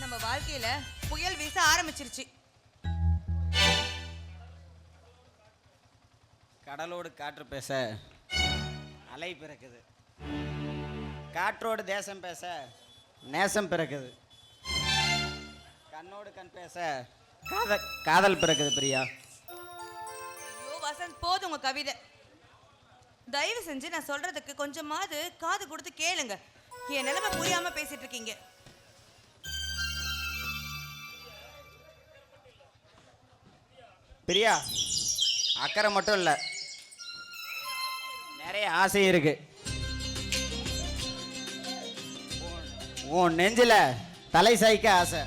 நம்ம வாழ்க்கையில புயல் வீச ஆரம்பிச்சிருச்சு. கடலோடு காற்று பேச அலை பிறக்குது. காற்றோடு தேசம் பேச நேசம் பிறக்குது. கண்ணோடு கண் பேச காதல் காதல் பிறக்குது பிரியா. ஐயோ வசந்த் போதும் உங்க கவிதை. தயவு செஞ்சு நான் சொல்றதுக்கு கொஞ்சமாவது காது கொடுத்து கேளுங்க. என் நிலைமை புரியாம பேசிட்டு இருக்கீங்க. பிரியா அக்கறை மட்டும் இல்லை. நிறைய ஆசை இருக்கு. உன்- உன் நெஞ்சில் தலை சாய்க்க ஆசை.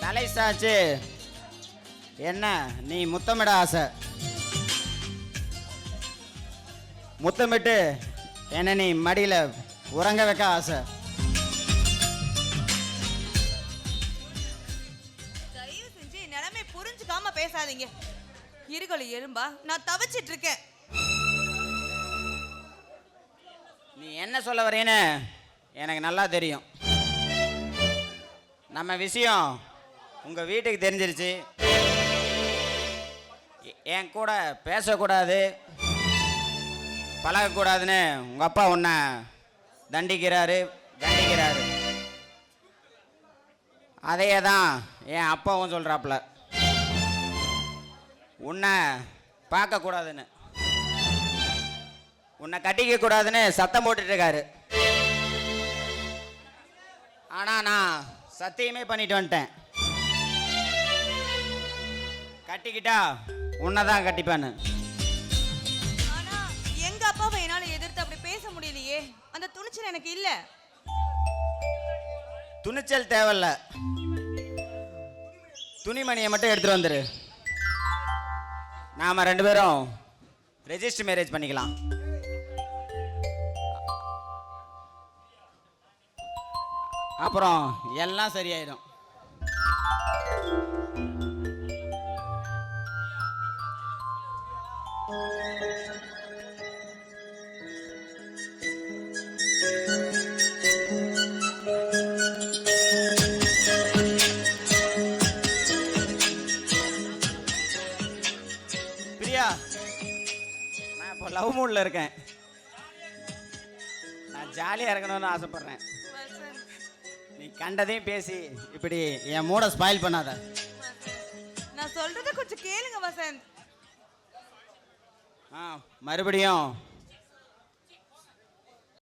தலை சாய்ச்சு என்ன நீ முத்தமிட ஆசை. முத்தமிட்டு என்ன நீ மடியில் உறங்க வைக்க ஆசை. பேசாதீங்க. இருகொலி எறும்பா நான் தவிச்சிட்டு இருக்கேன் நீ என்ன சொல்ல வரேன்னு எனக்கு நல்லா தெரியும். நம்ம விஷயம் உங்கள் வீட்டுக்கு தெரிஞ்சிருச்சு. என் கூட பேசக்கூடாது பழகக்கூடாதுன்னு உங்கள் அப்பா உன்னை தண்டிக்கிறாரு தண்டிக்கிறாரு. அதையே தான் என் அப்பாவும் சொல்கிறாப்புல உன்னை பார்க்கக்கூடாதுன்னு உன்னை கட்டிக்க கூடாதுன்னு சத்தம் போட்டுட்டு இருக்காரு ஆனா நான் சத்தியமே பண்ணிட்டு வந்துட்டேன். கட்டிக்கிட்டா உன்னை தான் கட்டிப்பேன்னு. ஆனா எங்க அப்பாவை என்னால எதிர்த்து அப்படி பேச முடியலையே. அந்த துணிச்சல் எனக்கு இல்ல. துணிச்சல் தேவையில்ல. துணிமணியை மட்டும் எடுத்துட்டு வந்துரு. நாம ரெண்டு பேரும் ரெஜிஸ்டர் மேரேஜ் பண்ணிக்கலாம். அப்புறம் எல்லாம் சரியாயிடும். இப்போ லவ் மூடில் இருக்கேன். நான் ஜாலியாக இருக்கணும்னு ஆசைப்பட்றேன். நீ கண்டதையும் பேசி இப்படி என் மூட ஸ்பாயில் பண்ணாத. நான் சொல்றத கொஞ்சம் கேளுங்க வசந்த். ஆ மறுபடியும்